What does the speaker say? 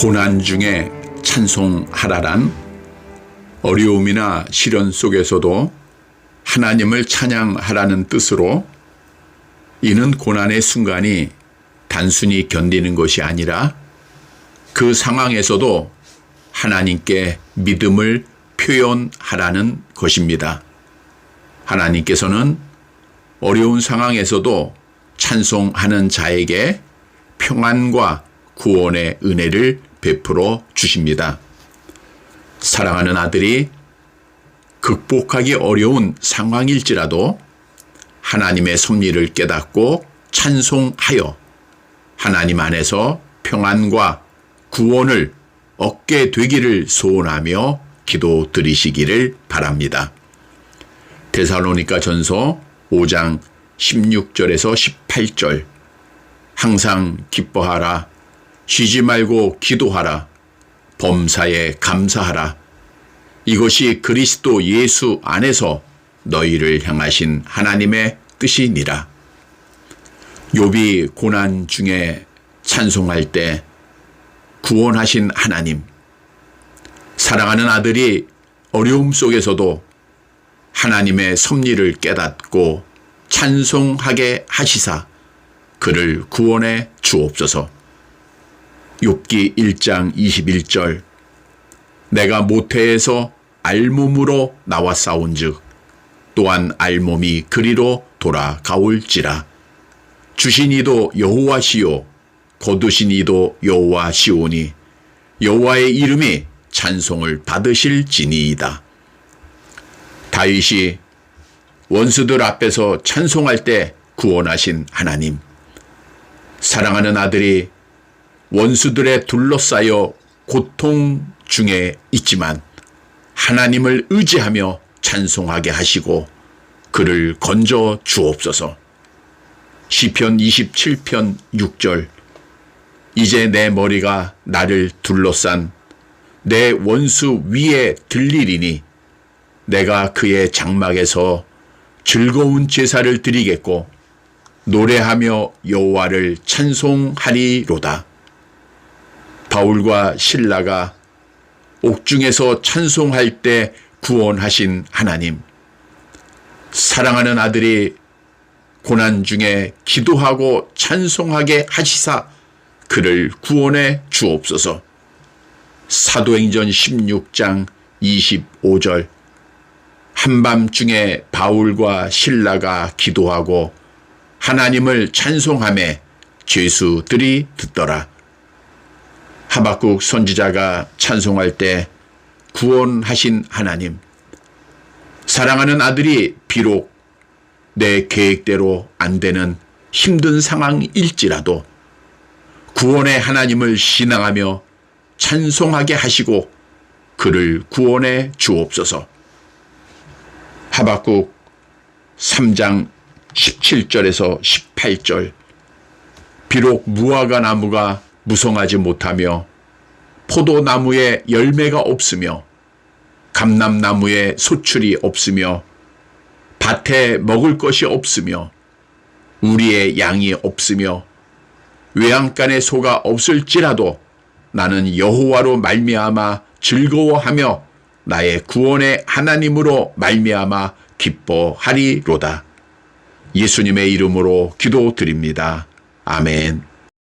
고난 중에 찬송하라란 어려움이나 시련 속에서도 하나님을 찬양하라는 뜻으로 이는 고난의 순간이 단순히 견디는 것이 아니라 그 상황에서도 하나님께 믿음을 표현하라는 것입니다. 하나님께서는 어려운 상황에서도 찬송하는 자에게 평안과 구원의 은혜를 베풀어 주십니다. 사랑하는 아들이 극복하기 어려운 상황일지라도 하나님의 섭리를 깨닫고 찬송하여 하나님 안에서 평안과 구원을 얻게 되기를 소원하며 기도 드리시기를 바랍니다. 데살로니가 전서 5장 16절에서 18절 항상 기뻐하라 쉬지 말고 기도하라. 범사에 감사하라. 이것이 그리스도 예수 안에서 너희를 향하신 하나님의 뜻이니라. 욥이 고난 중에 찬송할 때 구원하신 하나님 사랑하는 아들이 어려움 속에서도 하나님의 섭리를 깨닫고 찬송하게 하시사 그를 구원해 주옵소서. 욥기 1장 21절 내가 모태에서 알몸으로 싸운즉 또한 알몸이 그리로 돌아가올지라 주신 이도 여호와시요 거두신 이도 여호와시오니 여호와의 이름이 찬송을 받으실지니이다. 다윗이 원수들 앞에서 찬송할 때 구원하신 하나님. 사랑하는 아들이 원수들에 둘러싸여 고통 중에 있지만 하나님을 의지하며 찬송하게 하시고 그를 건져 주옵소서. 시편 27편 6절 이제 내 머리가 나를 둘러싼 내 원수 위에 들리리니 내가 그의 장막에서 즐거운 제사를 드리겠고 노래하며 여호와를 찬송하리로다. 바울과 신라가 옥중에서 찬송할 때 구원하신 하나님. 사랑하는 아들이 고난 중에 기도하고 찬송하게 하시사 그를 구원해 주옵소서. 사도행전 16장 25절 한밤중에 바울과 신라가 기도하고 하나님을 찬송함에 죄수들이 듣더라. 하박국 선지자가 찬송할 때 구원하신 하나님. 사랑하는 아들이 비록 내 계획대로 안 되는 힘든 상황일지라도 구원의 하나님을 신앙하며 찬송하게 하시고 그를 구원해 주옵소서. 하박국 3장 17절에서 18절 비록 무화과 나무가 무성하지 못하며 포도나무에 열매가 없으며 감람나무에 소출이 없으며 밭에 먹을 것이 없으며 우리의 양이 없으며 외양간에 소가 없을지라도 나는 여호와로 말미암아 즐거워하며 나의 구원의 하나님으로 말미암아 기뻐하리로다. 예수님의 이름으로 기도드립니다. 아멘.